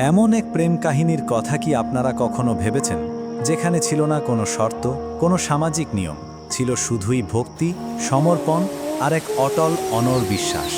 এমন এক প্রেম কাহিনীর কথা কি আপনারা কখনো ভেবেছেন? যেখানে ছিল না কোনো শর্ত, কোনো সামাজিক নিয়ম, ছিল শুধুই ভক্তি, সমর্পণ আর এক অটল অনর বিশ্বাস।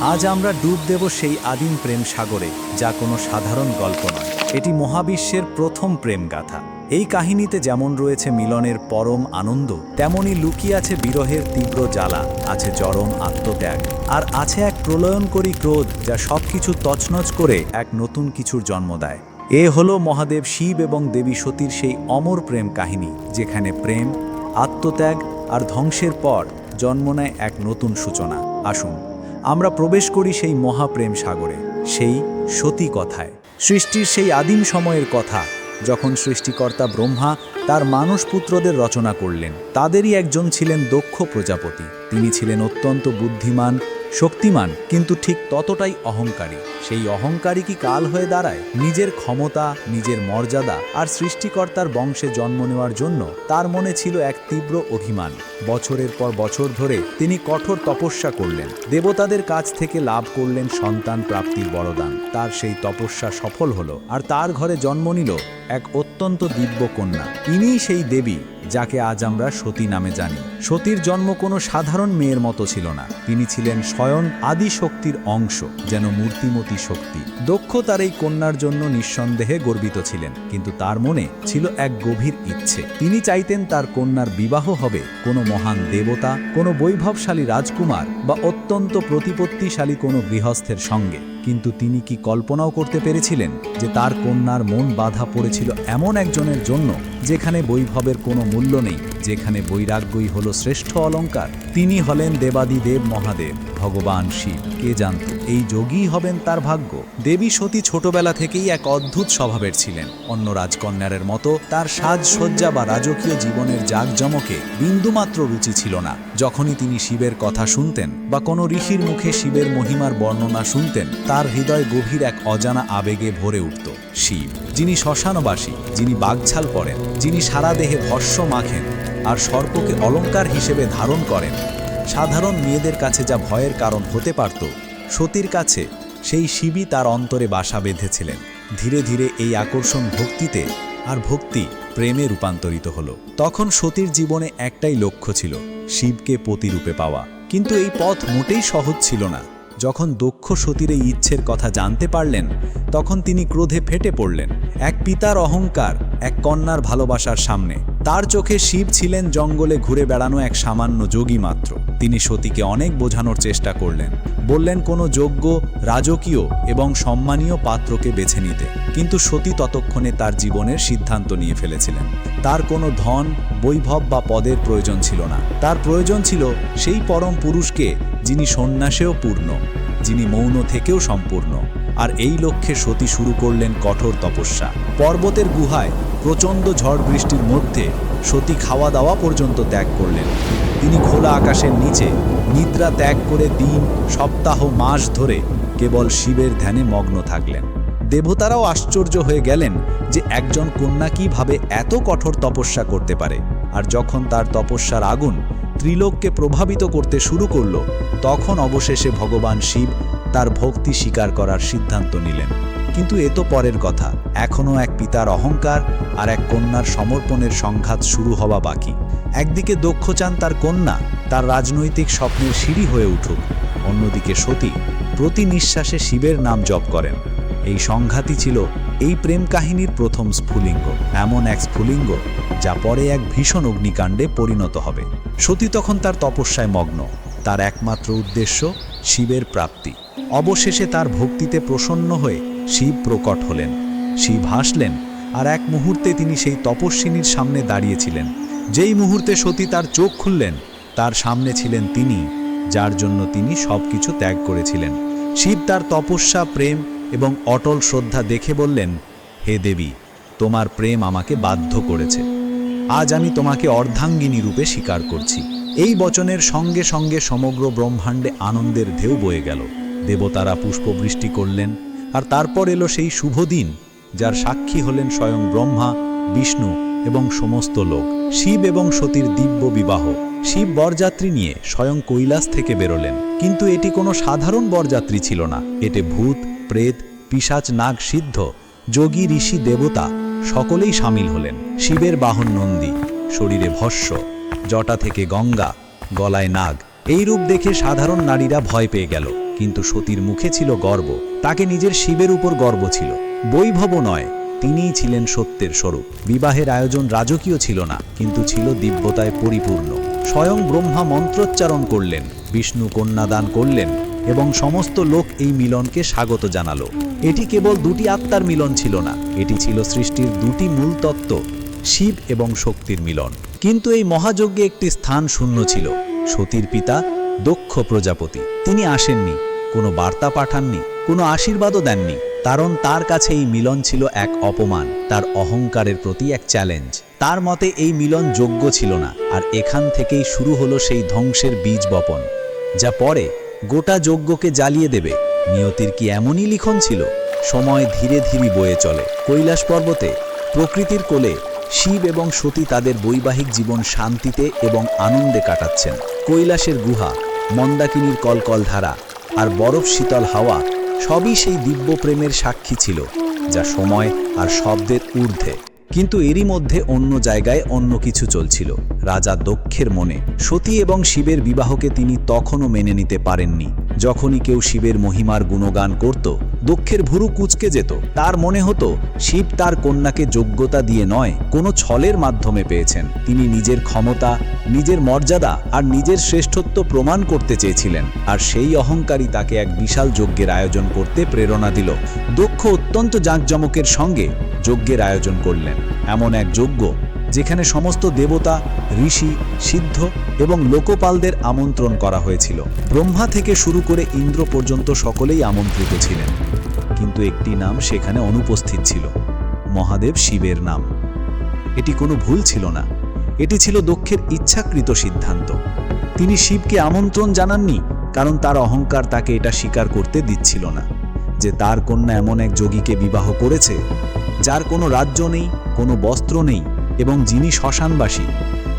আজ আমরা ডুব দেব সেই আদিম প্রেম সাগরে, যা কোনো সাধারণ গল্প নয়। এটি মহাবিশ্বের প্রথম প্রেম গাথা এই কাহিনীতে যেমন রয়েছে মিলনের পরম আনন্দ, তেমনি লুকিয়ে আছে বিরহের তীব্র জ্বালা, আছে চরম আত্মত্যাগ, আর আছে এক প্রলয়নকরী ক্রোধ যা সবকিছু তছনছ করে এক নতুন কিছুর জন্ম দেয়। এ হলো মহাদেব শিব এবং দেবী সতীর সেই অমর প্রেম কাহিনী, যেখানে প্রেম, আত্মত্যাগ আর ধ্বংসের পর জন্ম নেয় এক নতুন সূচনা। আসুন, আমরা প্রবেশ করি সেই মহাপ্রেম সাগরে, সেই সতী কথায়। সৃষ্টির সেই আদিম সময়ের কথা যখন সৃষ্টিকর্তা ব্রহ্মা তার মানুষ পুত্রদের রচনা করলেন, তাদেরই একজন ছিলেন দক্ষ প্রজাপতি। তিনি ছিলেন অত্যন্ত বুদ্ধিমান শক্তিমান, কিন্তু ঠিক ততটাই অহংকারী। সেই অহংকারী কি কাল হয়ে দাঁড়ায়? নিজের ক্ষমতা, নিজের মর্যাদা আর সৃষ্টিকর্তার বংশে জন্ম নেওয়ার জন্য তার মনে ছিল এক তীব্র অভিমান। বছরের পর বছর ধরে তিনি কঠোর তপস্যা করলেন। দেবতাদের কাছ থেকে লাভ করলেন সন্তান প্রাপ্তির বরদান তার সেই তপস্যা সফল হলো আর তার ঘরে জন্ম নিল এক অত্যন্ত দিব্য কন্যা। ইনিই সেই দেবী যাকে আজ আমরা সতী নামে জানি। সতীর জন্ম কোনো সাধারণ মেয়ের মতো ছিল না। তিনি ছিলেন স্বয়ং আদি শক্তির অংশ, যেন মূর্তিমতী শক্তি। দক্ষ তার এই কন্যার জন্য নিঃসন্দেহে গর্বিত ছিলেন, কিন্তু তার মনে ছিল এক গভীর ইচ্ছে। তিনি চাইতেন তার কন্যার বিবাহ হবে কোনো মহান দেবতা, কোনো বৈভবশালী রাজকুমার, বা অত্যন্ত প্রতিপত্তিশালী কোনো গৃহস্থের সঙ্গে। কিন্তু তিনি কি কল্পনাও করতে পেরেছিলেন যে তার কন্যার মন বাধা পড়েছিল এমন একজনের জন্য? যেখানে বৈভবের কোনো মূল্য নেই, যেখানে বৈরাগ্যই হলো শ্রেষ্ঠ অলংকার তিনি হলেন দেবাদিদেব মহাদেব, ভগবান শিব, কে জানত? এই যোগী হবেন তার ভাগ্য। দেবী সতী ছোটবেলা থেকেই এক অদ্ভুত স্বভাবের ছিলেন। অন্য রাজকন্যারের মতো তার সাজসজ্জা বা রাজকীয় জীবনের জাঁকজমকে বিন্দুমাত্র রুচি ছিল না। যখনই তিনি শিবের কথা শুনতেন বা কোনো ঋষির মুখে শিবের মহিমার বর্ণনা শুনতেন, তার হৃদয় গভীর এক অজানা আবেগে ভরে উঠত। শিব যিনি শ্মশানবাসী, যিনি বাগঝাল পড়েন, যিনি সারা দেহে ভস্য মাখেন আর সর্পকে অলংকার হিসেবে ধারণ করেন, সাধারণ মেয়েদের কাছে যা ভয়ের কারণ হতে পারত, সতীর কাছে সেই শিবই তার অন্তরে বাসা বেঁধেছিলেন। ধীরে ধীরে এই আকর্ষণ ভক্তিতে আর ভক্তি প্রেমে রূপান্তরিত হলো। তখন সতীর জীবনে একটাই লক্ষ্য ছিল, শিবকে পতিরূপে পাওয়া। কিন্তু এই পথ মোটেই সহজ ছিল না। যখন দক্ষ সতীর এই ইচ্ছের কথা জানতে পারলেন, তখন তিনি ক্রোধে ফেটে পড়লেন। এক পিতার অহংকার, এক কন্যার ভালোবাসার সামনে। তার চোখে শিব ছিলেন জঙ্গলে ঘুরে বেড়ানো এক সামান্য যোগী মাত্র। তিনি সতীকে অনেক বোঝানোর চেষ্টা করলেন। বললেন, কোনো যোগ্য, রাজকীয় এবং সম্মানীয় পাত্রকে বেছে নিতে। কিন্তু সতী ততক্ষণে তার জীবনের সিদ্ধান্ত নিয়ে ফেলেছিলেন। তার কোনো ধন, বৈভব বা পদের প্রয়োজন ছিল না। তার প্রয়োজন ছিল সেই পরম পুরুষকে যিনি সন্ন্যাসেও পূর্ণ, যিনি মৌন থেকেও সম্পূর্ণ। আর এই লক্ষ্যে সতী শুরু করলেন কঠোর তপস্যা। পর্বতের গুহায় প্রচণ্ড ঝড় বৃষ্টির মধ্যে সতী খাওয়া দাওয়া পর্যন্ত ত্যাগ করলেন। তিনি খোলা আকাশের নিচে নিদ্রা ত্যাগ করে দিন, সপ্তাহ, মাস ধরে কেবল শিবের ধ্যানে মগ্ন থাকলেন। দেবতারাও আশ্চর্য হয়ে গেলেন যে একজন কন্যা কীভাবে এত কঠোর তপস্যা করতে পারে। আর যখন তার তপস্যার আগুন ত্রিলোককে প্রভাবিত করতে শুরু করল, তখন অবশেষে ভগবান শিব তার ভক্তি স্বীকার করার সিদ্ধান্ত নিলেন। কিন্তু এ তো পরের কথা। এখনও এক পিতার অহংকার আর এক কন্যার সমর্পণের সংঘাত শুরু হওয়া বাকি। একদিকে দক্ষ চান তার কন্যা, তার রাজনৈতিক স্বপ্নের সিঁড়ি হয়ে উঠুক। অন্যদিকে সতী প্রতি নিঃশ্বাসে শিবের নাম জপ করেন। এই সংঘাতই ছিল এই প্রেম কাহিনীর প্রথম স্ফুলিঙ্গ। এমন এক স্ফুলিঙ্গ যা পরে এক ভীষণ অগ্নিকাণ্ডে পরিণত হবে। সতী তখন তার তপস্যায় মগ্ন। তার একমাত্র উদ্দেশ্য শিবের প্রাপ্তি। অবশেষে তার ভক্তিতে প্রসন্ন হয়ে শিব প্রকট হলেন। শিব হাসলেন আর এক মুহূর্তে তিনি সেই তপস্বিনীর সামনে দাঁড়িয়েছিলেন। যেই মুহূর্তে সতী তার চোখ খুললেন, তার সামনে ছিলেন তিনি, যার জন্য তিনি সবকিছু ত্যাগ করেছিলেন। শিব তার তপস্যা, প্রেম এবং অটল শ্রদ্ধা দেখে বললেন, হে দেবী, তোমার প্রেম আমাকে বাধ্য করেছে। আজ আমি তোমাকে অর্ধাঙ্গিনী রূপে স্বীকার করছি। এই বচনের সঙ্গে সঙ্গে সমগ্র ব্রহ্মাণ্ডে আনন্দের ঢেউ বয়ে গেল। দেবতারা পুষ্পবৃষ্টি করলেন আর তারপর এলো সেই শুভ দিন, যার সাক্ষী হলেন স্বয়ং ব্রহ্মা, বিষ্ণু এবং সমস্ত লোক। শিব এবং সতীর দিব্য বিবাহ। শিব বরযাত্রী নিয়ে স্বয়ং কৈলাস থেকে বেরোলেন। কিন্তু এটি কোনো সাধারণ বরযাত্রী ছিল না। এতে ভূত, প্রেত পিসাচ নাগ, সিদ্ধ, যোগী, ঋষি, দেবতা সকলেই সামিল হলেন। শিবের বাহন নন্দী, শরীরে ভস্য, জটা থেকে গঙ্গা, গলায় নাগ এই রূপ দেখে সাধারণ নারীরা ভয় পেয়ে গেল। কিন্তু সতীর মুখে ছিল গর্ব। তাকে নিজের শিবের উপর গর্ব ছিল। বৈভব নয়, তিনিই ছিলেন সত্যের স্বরূপ। বিবাহের আয়োজন রাজকীয় ছিল না, কিন্তু ছিল দিব্যতায় পরিপূর্ণ। স্বয়ং ব্রহ্মা মন্ত্রোচ্চারণ করলেন, বিষ্ণু কন্যাদান করলেন এবং সমস্ত লোক এই মিলনকে স্বাগত জানালো। এটি কেবল দুটি আত্মার মিলন ছিল না, এটি ছিল সৃষ্টির দুটি মূল তত্ত্ব, শিব এবং শক্তির মিলন। কিন্তু এই মহাযজ্ঞে একটি স্থান শূন্য ছিল। সতীর পিতা দক্ষ প্রজাপতি। তিনি আসেননি, কোনো বার্তা পাঠাননি, কোনো আশীর্বাদও দেননি। কারণ তার কাছে এই মিলন ছিল এক অপমান, তার অহংকারের প্রতি এক চ্যালেঞ্জ তার মতে এই মিলন যোগ্য ছিল না, আর এখান থেকেই শুরু হলো সেই ধ্বংসের বীজ বপন। যা পরে গোটা যজ্ঞকে জ্বালিয়ে দেবে। নিয়তির কি এমনই লিখন ছিল? সময় ধীরে ধীরে বয়ে চলে। কৈলাস পর্বতে প্রকৃতির কোলে শিব এবং সতী তাদের বৈবাহিক জীবন শান্তিতে এবং আনন্দে কাটাচ্ছেন। কৈলাসের গুহা মন্দাকিনীর কলকল ধারা আর বরফ শীতল হাওয়া সবই সেই দিব্য প্রেমের সাক্ষী ছিল, যা সময় আর শব্দের ঊর্ধ্বে। কিন্তু এরই মধ্যে অন্য জায়গায় অন্য কিছু চলছিল। রাজা দক্ষের মনে সতী এবং শিবের বিবাহকে তিনি তখনও মেনে নিতে পারেননি। যখনই কেউ শিবের মহিমার গুণগান করত, দক্ষের ভুরু কুচকে যেত। তার মনে হতো, শিব তার কন্যাকে যোগ্যতা দিয়ে নয়, কোনো ছলের মাধ্যমে পেয়েছেন। তিনি নিজের ক্ষমতা, নিজের মর্যাদা আর নিজের শ্রেষ্ঠত্ব প্রমাণ করতে চেয়েছিলেন। আর সেই অহংকারী তাকে এক বিশাল যজ্ঞের আয়োজন করতে প্রেরণা দিল। দক্ষ অত্যন্ত জাঁকজমকের সঙ্গে যজ্ঞের আয়োজন করলেন। এমন এক যজ্ঞ যেখানে সমস্ত দেবতা, ঋষি, সিদ্ধ এবং লোকপালদের আমন্ত্রণ করা হয়েছিল। ব্রহ্মা থেকে শুরু করে ইন্দ্র পর্যন্ত সকলেই আমন্ত্রিত ছিলেন। কিন্তু একটি নাম সেখানে অনুপস্থিত ছিল, মহাদেব শিবের নাম। এটি কোনো ভুল ছিল না। এটি ছিল দক্ষের ইচ্ছাকৃত সিদ্ধান্ত। তিনি শিবকে আমন্ত্রণ জানাননি, কারণ তার অহংকার তাকে এটা স্বীকার করতে দিচ্ছিল না। যে তার কন্যা এমন এক যোগীকে বিবাহ করেছে যার কোনো রাজ্য নেই, কোনো বস্ত্র নেই এবং যিনি শ্মশানবাসী।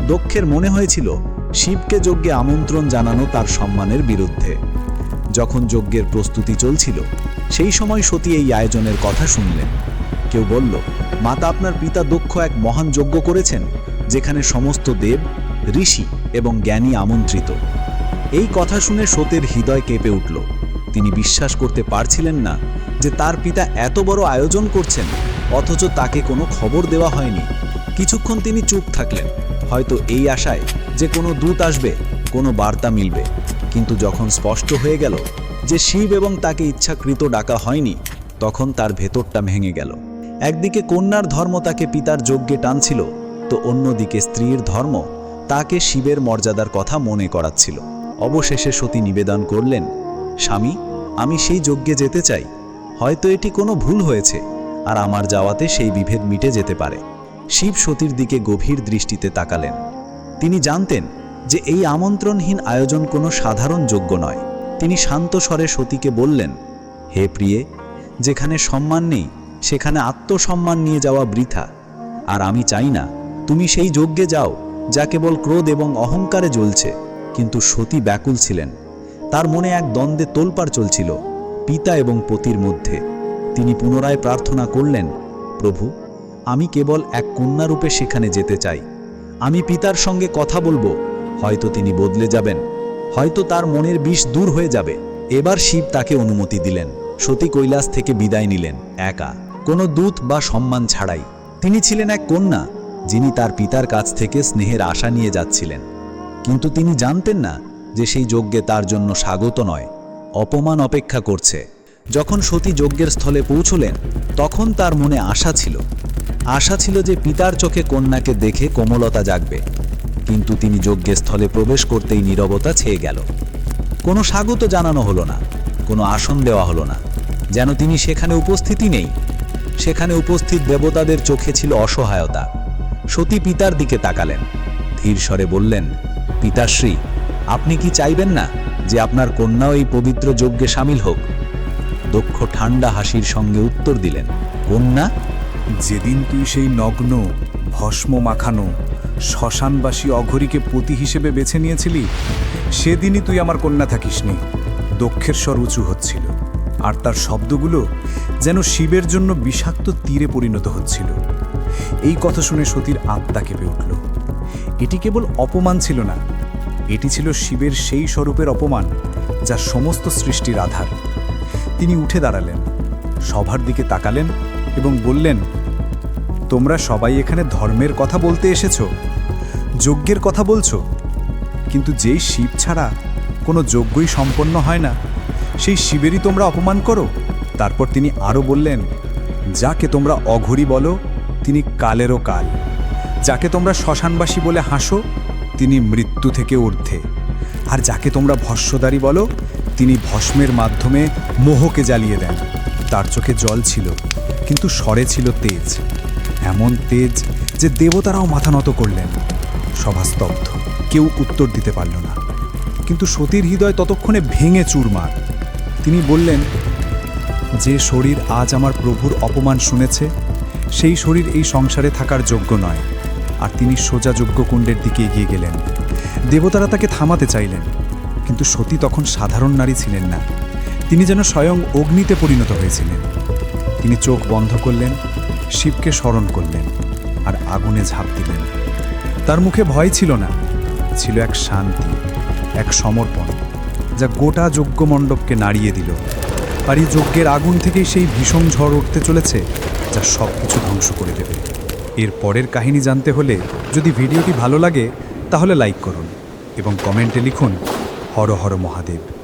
দক্ষের মনে হয়েছিল শিবকে যজ্ঞে আমন্ত্রণ জানানো তার সম্মানের বিরুদ্ধে। যখন যজ্ঞের প্রস্তুতি চলছিল, সেই সময় সতী এই আয়োজনের কথা শুনলেন। কেউ বলল, মাতা, আপনার পিতা দক্ষ এক মহান যজ্ঞ করেছেন, যেখানে সমস্ত দেব, ঋষি এবং জ্ঞানী আমন্ত্রিত। এই কথা শুনে সতের হৃদয় কেঁপে উঠল। তিনি বিশ্বাস করতে পারছিলেন না যে তার পিতা এত বড় আয়োজন করছেন। অথচ তাকে কোনো খবর দেওয়া হয়নি। কিছুক্ষণ তিনি চুপ থাকলেন। হয়তো এই আশায় যে কোনো দূত আসবে, কোনো বার্তা মিলবে। কিন্তু যখন স্পষ্ট হয়ে গেল যে শিব এবং তাকে ইচ্ছাকৃত ডাকা হয়নি, তখন তার ভেতরটা ভেঙে গেল। একদিকে কন্যার ধর্ম তাকে পিতার যজ্ঞে টানছিল, তো অন্যদিকে স্ত্রীর ধর্ম তাকে শিবের মর্যাদার কথা মনে করাচ্ছিল। অবশেষে সতী নিবেদন করলেন, স্বামী, আমি সেই যজ্ঞে যেতে চাই। হয়তো এটি কোনো ভুল হয়েছে। আর আমার যাওয়াতে সেই বিভেদ মিটে যেতে পারে। শিব সতীর দিকে গভীর দৃষ্টিতে তাকালেন। তিনি জানতেন যে এই আমন্ত্রণহীন আয়োজন কোনো সাধারণ যোগ্য নয়। তিনি শান্ত স্বরে সতীকে বললেন, হে প্রিয়ে, যেখানে সম্মান নেই, সেখানে আত্মসম্মান নিয়ে যাওয়া বৃথা। আর আমি চাই না, তুমি সেই যজ্ঞে যাও, যা কেবল ক্রোধ এবং অহংকারে জ্বলছে। কিন্তু সতী ব্যাকুল ছিলেন। তার মনে এক দ্বন্দ্বে তোলপাড় চলছিল, পিতা এবং পতির মধ্যে। তিনি পুনরায় প্রার্থনা করলেন, প্রভু, আমি কেবল এক কন্যারূপে সেখানে যেতে চাই। আমি পিতার সঙ্গে কথা বলব, হয়তো তিনি বদলে যাবেন, হয়তো তার মনের বিষ দূর হয়ে যাবে। এবার শিব তাকে অনুমতি দিলেন। সতী কৈলাস থেকে বিদায় নিলেন, একা, কোনো দূত বা সম্মান ছাড়াই। তিনি ছিলেন এক কন্যা, যিনি তার পিতার কাছ থেকে স্নেহের আশা নিয়ে যাচ্ছিলেন। কিন্তু তিনি জানতেন না যে সেই যজ্ঞে তার জন্য স্বাগত নয়, অপমান অপেক্ষা করছে। যখন সতী যজ্ঞের স্থলে পৌঁছলেন, তখন তার মনে আশা ছিল। আশা ছিল যে পিতার চোখে কন্যাকে দেখে কোমলতা জাগবে। কিন্তু তিনি যজ্ঞের স্থলে প্রবেশ করতেই নীরবতা ছেয়ে গেল। কোনো স্বাগত জানানো হলো না, কোনো আসন দেওয়া হলো না। যেন তিনি সেখানে উপস্থিতি নেই। সেখানে উপস্থিত দেবতাদের চোখে ছিল অসহায়তা। সতী পিতার দিকে তাকালেন। ধীর স্বরে বললেন, পিতাশ্রী, আপনি কি চাইবেন না যে আপনার কন্যাও এই পবিত্র যজ্ঞে সামিল হোক? দক্ষ ঠান্ডা হাসির সঙ্গে উত্তর দিলেন, কন্যা, যেদিন তুই সেই নগ্ন, ভস্ম মাখানো, শ্মশানবাসী অঘরীকে পতি হিসেবে বেছে নিয়েছিলি, সেদিনই তুই আমার কন্যা থাকিসনি। দক্ষের স্বর উঁচু হচ্ছিল, আর তার শব্দগুলো যেন শিবের জন্য বিষাক্ত তীরে পরিণত হচ্ছিল। এই কথা শুনে সতীর আত্মা কেঁপে উঠল। এটি কেবল অপমান ছিল না, এটি ছিল শিবের সেই স্বরূপের অপমান, যা সমস্ত সৃষ্টির আধার। তিনি উঠে দাঁড়ালেন, সভার দিকে তাকালেন এবং বললেন, তোমরা সবাই এখানে ধর্মের কথা বলতে এসেছ, যজ্ঞের কথা বলছো, কিন্তু যেই শিব ছাড়া কোনো যজ্ঞই সম্পন্ন হয় না, সেই শিবেরই তোমরা অপমান করো? তারপর তিনি আরও বললেন, যাকে তোমরা অঘরি বলো, তিনি কালেরও কাল, যাকে তোমরা শ্মশানবাসী বলে হাসো, তিনি মৃত্যু থেকে ঊর্ধ্বে, আর যাকে তোমরা ভস্যদারী বলো তিনি ভস্মের মাধ্যমে মোহকে জ্বালিয়ে দেন। তার চোখে জল ছিল, কিন্তু স্বরে ছিল তেজ। এমন তেজ যে দেবতারাও মাথা নত করলেন। সভা স্তব্ধ, কেউ উত্তর দিতে পারল না। কিন্তু সতীর হৃদয় ততক্ষণে ভেঙে চুরমার। তিনি বললেন, যে শরীর আজ আমার প্রভুর অপমান শুনেছে, সেই শরীর এই সংসারে থাকার যোগ্য নয়। আর তিনি সোজা যজ্ঞকুণ্ডের দিকে এগিয়ে গেলেন। দেবতারা তাকে থামাতে চাইলেন। কিন্তু সতী তখন সাধারণ নারী ছিলেন না। তিনি যেন স্বয়ং অগ্নিতে পরিণত হয়েছিলেন। তিনি চোখ বন্ধ করলেন, শিবকে স্মরণ করলেন আর আগুনে ঝাঁপ দিলেন। তার মুখে ভয় ছিল না, ছিল এক শান্তি, এক সমর্পণ, যা গোটা যজ্ঞ মণ্ডপকে নাড়িয়ে দিল। আর এই যজ্ঞের আগুন থেকেই সেই ভীষণ ঝড় উঠতে চলেছে, যা সব কিছু ধ্বংস করে দেবে। এর পরের কাহিনী জানতে হলে যদি ভিডিওটি ভালো লাগে, তাহলে লাইক করুন এবং কমেন্টে লিখুন হর হর মহাদেব।